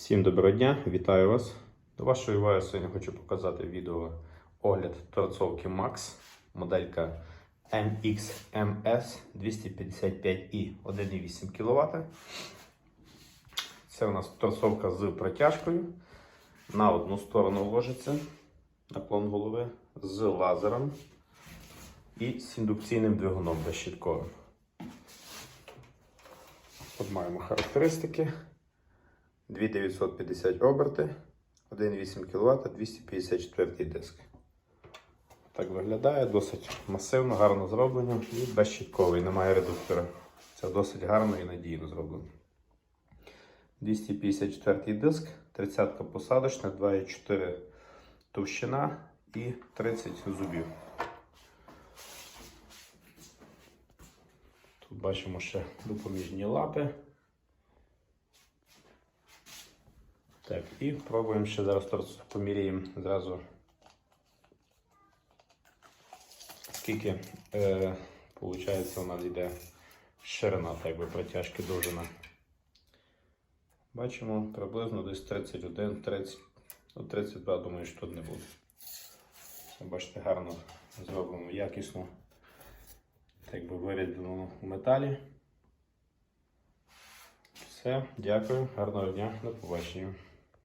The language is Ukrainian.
Всім доброго дня, вітаю вас. До вашої уваги сьогодні хочу показати відео огляд торцовки Max, моделька MXMS 255i 1,8 кВт. Це у нас торцовка з протяжкою. На одну сторону ложиться наклон голови з лазером і з індукційним двигуном безщітковим. Тут маємо характеристики. 2950 оберти, 1,8 кВт, 254 диск. Так виглядає, досить масивно, гарно зроблено і безщітковий, немає редуктора. Це досить гарно і надійно зроблено. 254 диск, 30 посадочна, 2,4 товщина і 30 зубів. Тут бачимо ще допоміжні лапи. Так, і пробуємо ще зараз поміряємо зразу. Скільки е, виходить, у нас йде ширина, так би протяжки довжина. Бачимо приблизно десь 31, 30, ну 32, думаю, що тут не буде. Бачите, гарно зроблено, якісно, так би вирізблено в металі. Все, дякую, гарного дня, до побачення.